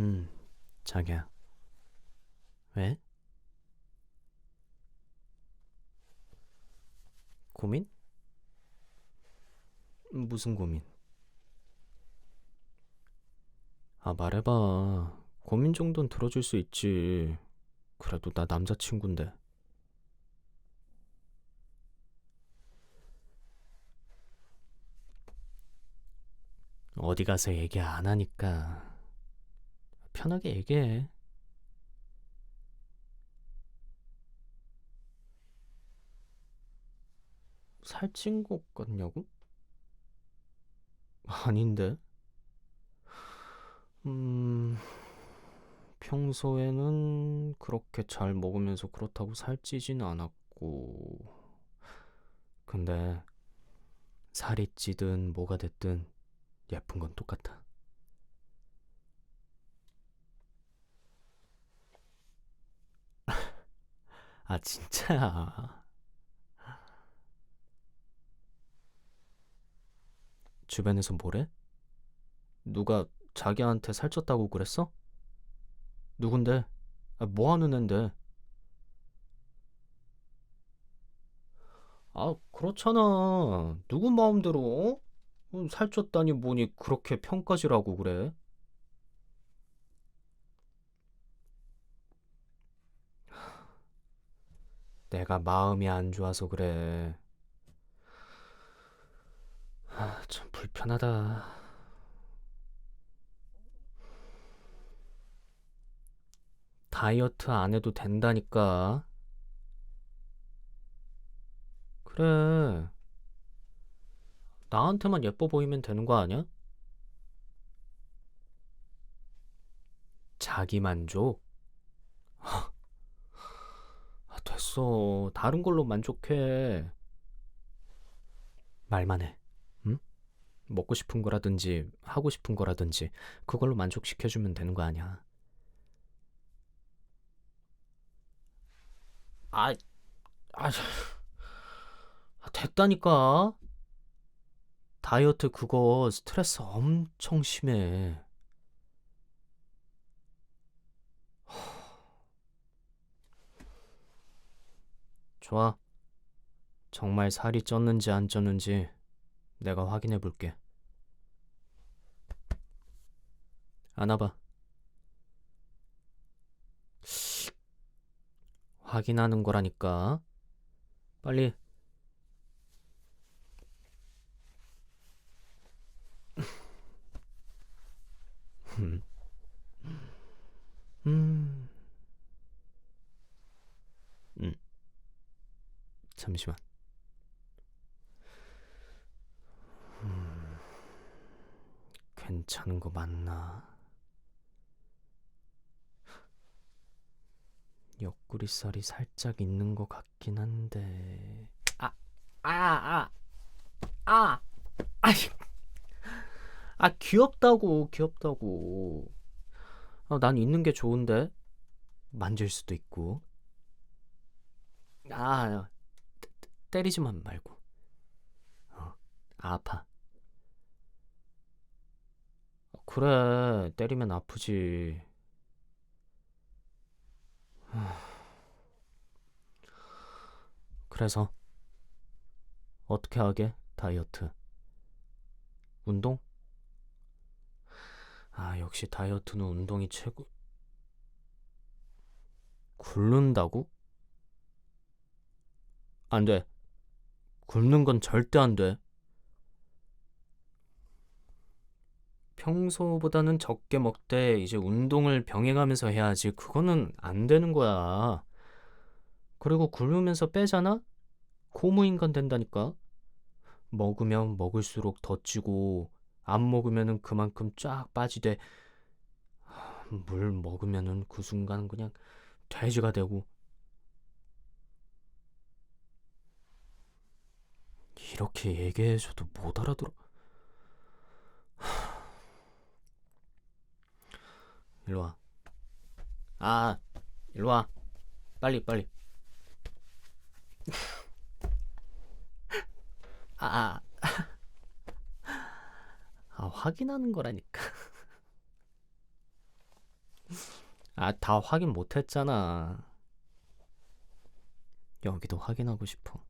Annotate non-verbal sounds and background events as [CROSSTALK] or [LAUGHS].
음, 자기야. 왜? 고민? 무슨 고민? 아, 말해봐. 고민 정도는 들어줄 수 있지. 그래도 나 남자친구인데. 어디 가서 얘기 안 하니까 편하게 얘기해. 살찐 것 같냐고? [LAUGHS] 아닌데. 음, 평소에는 그렇게 잘 먹으면서 그렇다고 살찌진 않았고. 근데 살이 찌든 뭐가 됐든 예쁜 건 똑같아. 아, 진짜야. 주변에서 뭐래? 누가 자기한테 살쪘다고 그랬어? 누군데? 아, 뭐 하는 앤데? 아, 그렇잖아. 누구 마음대로, 어? 어, 살쪘다니 뭐니 그렇게 평가지라고 그래? 내가 마음이 안 좋아서 그래. 아, 참 불편하다. 다이어트 안 해도 된다니까. 그래. 나한테만 예뻐 보이면 되는 거 아니야? 자기 만족? 아, 됐어. 다른 걸로 만족해. 말만 해. 응? 먹고 싶은 거라든지 하고 싶은 거라든지 그걸로 만족시켜주면 되는 거 아니야. 아, 아, 아, 됐다니까. 다이어트 그거 스트레스 엄청 심해. 좋아. 정말 살이 쪘는지 안 쪘는지 내가 확인해 볼게. 안아봐. 확인하는 거라니까. 빨리. 음. 음. 음. 잠시만. 음. 괜찮은 거 맞나? 옆구리살이 살짝 있는 것 같긴 한데. 아, 아, 아, 아, 아, 아, 귀엽다고, 귀엽다고. 아, 난 있는 게 좋은데. 만질 수도 있고. 아, 때- 때리지만 말고. 어, 아파. 그래, 때리면 아프지. [SIGHS] 그래서 어떻게 하게? 다이어트. 운동? 아, 역시 다이어트는 운동이 최고. 굶는다고? 안 돼. 굶는 건 절대 안 돼. 평소보다는 적게 먹되 이제 운동을 병행하면서 해야지. 그거는 안 되는 거야. 그리고 굶으면서 빼잖아? 고무인간 된다니까. 먹으면 먹을수록 더 찌고 안 먹으면은 그만큼 쫙 빠지되 하, 물 먹으면은 그 순간 그냥 돼지가 되고 이렇게 얘기해줘도 못 알아들어. 일로 와. 아, 일로 와. 빨리 빨리. 아, 아, 아, 확인하는 거라니까. 아, 다 확인 못 했잖아. 여기도 확인하고 싶어.